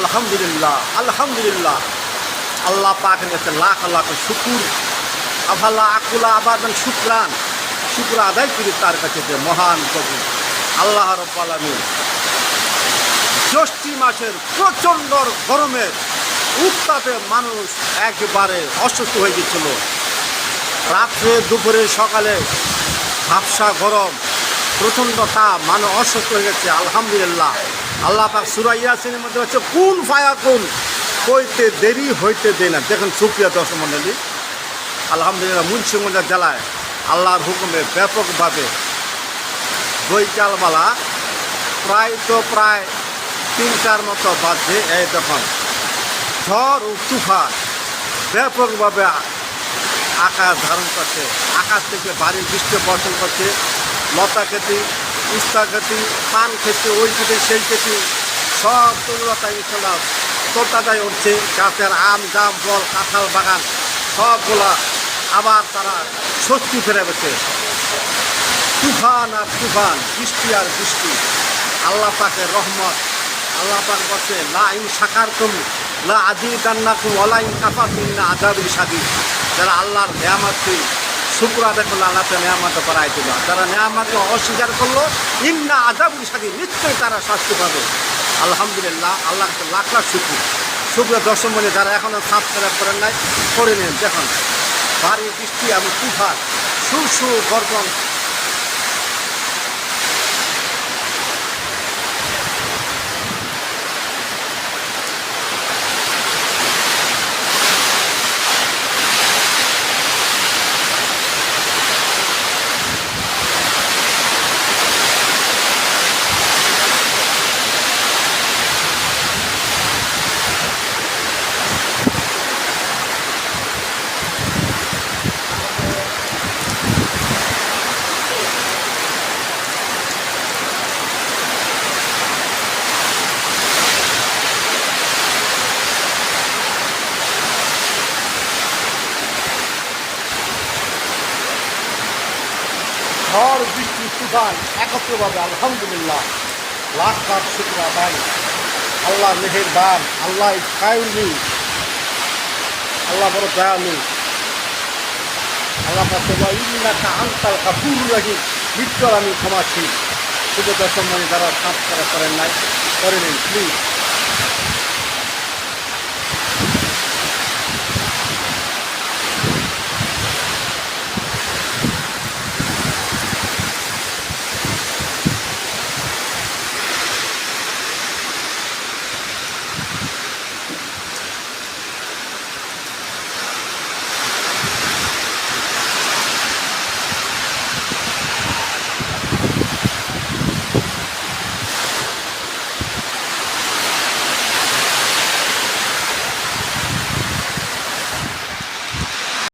আলহামদুলিল্লাহ আলহামদুলিল্লাহ। আল্লাহ পাকের কাছে লাখ লাখ শুকুর আভাল্লা আকুলা আবাদান শুক্রান। শুক্র আদায় করি তার কাছে যে মহান কবি আল্লাহ রব্বাল আলামিন জ্যৈষ্ঠী মাসের প্রচণ্ড গরমের উত্তাপে মানুষ একেবারে অসুস্থ হয়ে গেছিল রাত্রে, দুপুরে, সকালে ঝাপসা গরম, প্রচণ্ড তাপ, মানুষ অসুস্থ হয়ে গেছে, আলহামদুলিল্লাহ। আল্লাহ পাক সুরাইয়া শ্রেণির মধ্যে হচ্ছে কোন ফায়া কোন হইতে দেরি, হইতে দেয় না। দেখুন সুপ্রিয়া দর্শক মণ্ডলী, আলহামদুলিল্লাহ মুন্সিগঞ্জ জেলায় আল্লাহর হুকুমে ব্যাপকভাবে বৈকালবেলা প্রায় তো প্রায় তিনটার মতো বাজছে এই তখন ঝড় ও তুফান ব্যাপকভাবে আকাশ ধারণ করছে, আকাশ থেকে ভারী বৃষ্টি বর্ষণ করছে লতা খেতি উস্তা খেতি, পান খেতে, ওই খেতে, সেই খেতে, সব তরুলতা ইনশাল্লাহ তোটাটাই উঠছে গাছের আম, জাম, ফল, কাঁঠাল বাগান, সবগুলা আবার তারা স্বস্তি ফেরে গেছে। তুফান আর তুফান, বৃষ্টি আর বৃষ্টি। আল্লাহ পাকে রহমত, আল্লাহ পাক বলছে, লা ইন শাকারতুম, লা আজি দান্নাকুম ওলা ইন কাফাতুম না আজাবি সাদি যারা আল্লাহর নেয়ামতকে শুক্র আদায় করল আল্লাহ তো নেয়ামত করাই দিল তারা নেয়ামতকে অস্বীকার করল, ইন্না আজাবুল সাথে নিশ্চয়ই তারা শাস্তি পাবে। আলহামদুলিল্লাহ আল্লাহ লাখ লাখ শুক্র। শুক্র দর্শন বলে যারা এখনও সাবস্ক্রাইব করেন নাই করে নেন, দেখুন। ভারী বৃষ্টি এবং তুফার সুর সুর গর্জন ঝড় বৃষ্টি তুফান একত্রভাবে, আলহামদুলিল্লাহ। লাখ লাখ শুক্র আদায়। আল্লাহ মেহেরবান, আল্লাহ কায়ুনি আল্লাহ বড় দয়ালু আল্লাহ ইন্নাকা আন্তাল কাপুর রাহি নিশ্চয় আমি ক্ষমাশীল শুভ দশম মানে যারা সাবস্ক্রাইব করেন নাই করে নিন প্লিজ